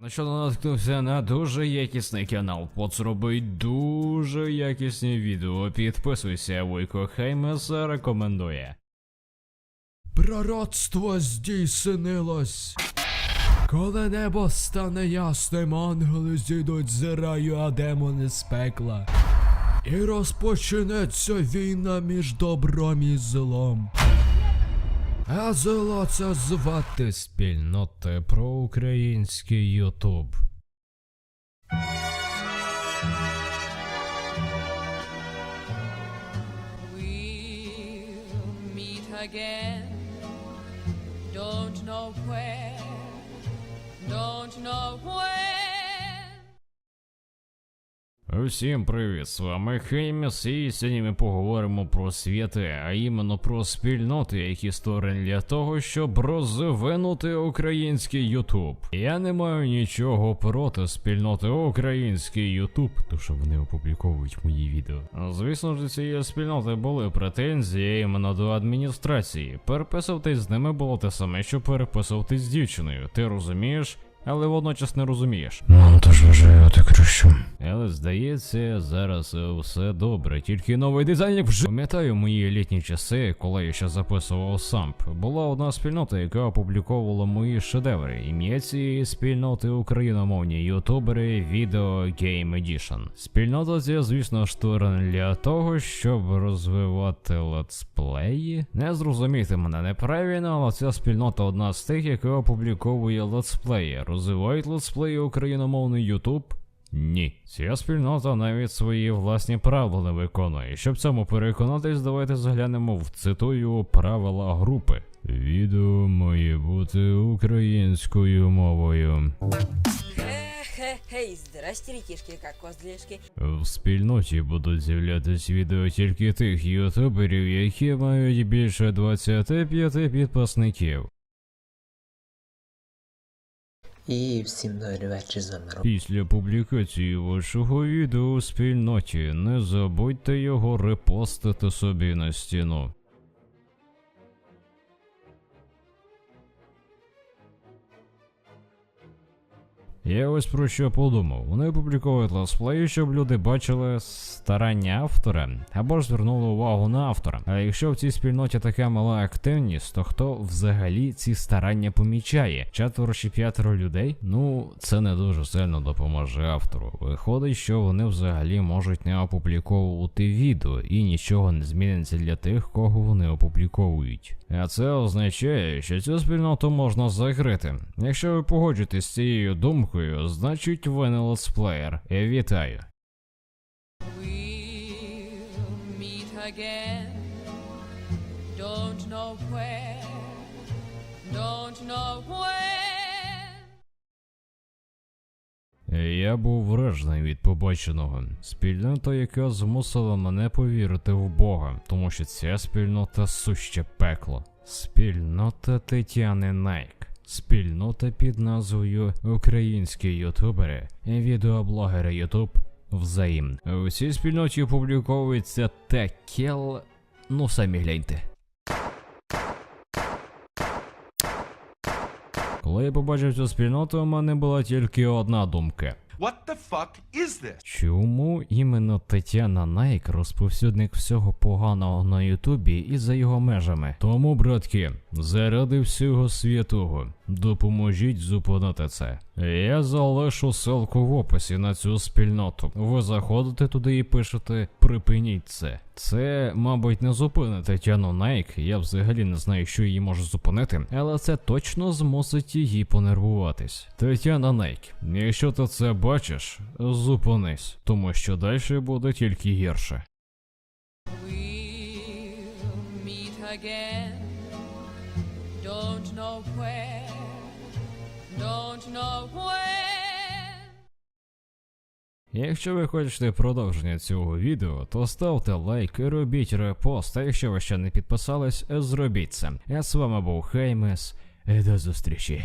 Нещодавно наткнувся на дуже якісний канал. Поцробить дуже якісні відео. Підписуйся, Войко Хаймеса рекомендує. Пророцтво здійснилось. Коли небо стане ясним, ангели зійдуть з раю, а демони з пекла. І розпочнеться війна між добром і злом. А зло це звати Спільноти про український Ютуб. Don't know where, don't know when. Усім привіт, з вами Хейміс, і сьогодні ми поговоримо про світи, а іменно про спільноти, які створені для того, щоб розвинути український Ютуб. Я не маю нічого проти спільноти український Ютуб, то що вони опубліковують мої відео. Звісно ж, до цієї спільноти були претензії іменно до адміністрації. Переписуватись з ними було те саме, що переписуватись з дівчиною. Ти розумієш? Але водночас не розумієш. Ну, то ж вже так кращу. Але здається, зараз е, все добре, тільки новий дизайн вже. Пам'ятаю мої літні часи, коли я ще записував самп. Була одна спільнота, яка опубліковувала мої шедеври. Ім'я цієї спільноти україномовні ютубери Video Game Edition. Спільнота ця, звісно, створена для того, щоб розвивати летсплеї. Не зрозумійте мене неправильно, але ця спільнота одна з тих, яка опубліковує летсплеї. Розвивають летсплеї україномовний Ютуб. Ні, ця спільнота навіть свої власні правила не виконує. Щоб цьому переконатись, давайте заглянемо в цитую правила групи. Відео має бути українською мовою. Хе-хе-хей, как у вас делишки? В спільноті будуть з'являтись відео тільки тих ютуберів, які мають більше 25 підписників. І всім добрий вечір з вами Після публікації вашого відео у спільноті не забудьте його репостити собі на стіну. Я ось про що подумав. Вони публікують летсплеї, щоб люди бачили старання автора або ж звернули увагу на автора. А якщо в цій спільноті така мала активність, то хто взагалі ці старання помічає? Четверо чи п'ятеро людей? Ну, це не дуже сильно допоможе автору. Виходить, що вони взагалі можуть не опубліковувати відео, і нічого не зміниться для тих, кого вони опубліковують. А це означає, що цю спільноту можна закрити. Якщо ви погоджуєтесь з цією думкою, значить ви не летсплеєр. Вітаю. We'll meet again. Don't know where, don't know when. Я був вражений від побаченого. Спільнота, яка змусила мене повірити в Бога, тому що ця спільнота суще пекло. Спільнота Тетяни Найк. Спільнота під назвою Українські ютубери і відеоблогери Ютуб взаєм. У цій спільноті публіковується таке. л- Ну самі гляньте. Коли я побачив цю спільноту, у мене була тільки одна думка. What the fuck is this? Чому іменно Тетяна Найк розповсюдник всього поганого на Ютубі і за його межами? Тому, братки, заради всього святого, допоможіть зупинити це. Я залишу ссылку в описі на цю спільноту. Ви заходите туди і пишете припиніть це. Це, мабуть, не зупинить Тетяну Найк. Я взагалі не знаю, що її може зупинити, але це точно змусить її понервуватись. Тетяна Найк, якщо ти це бачиш, зупинись, тому що далі буде тільки гірше. We'll meet again. Don't know where, don't know where. Якщо ви хочете продовження цього відео, то ставте лайк робіть репост, а якщо ви ще не підписались, зробіть це. Я з вами був Хеймес, до зустрічі.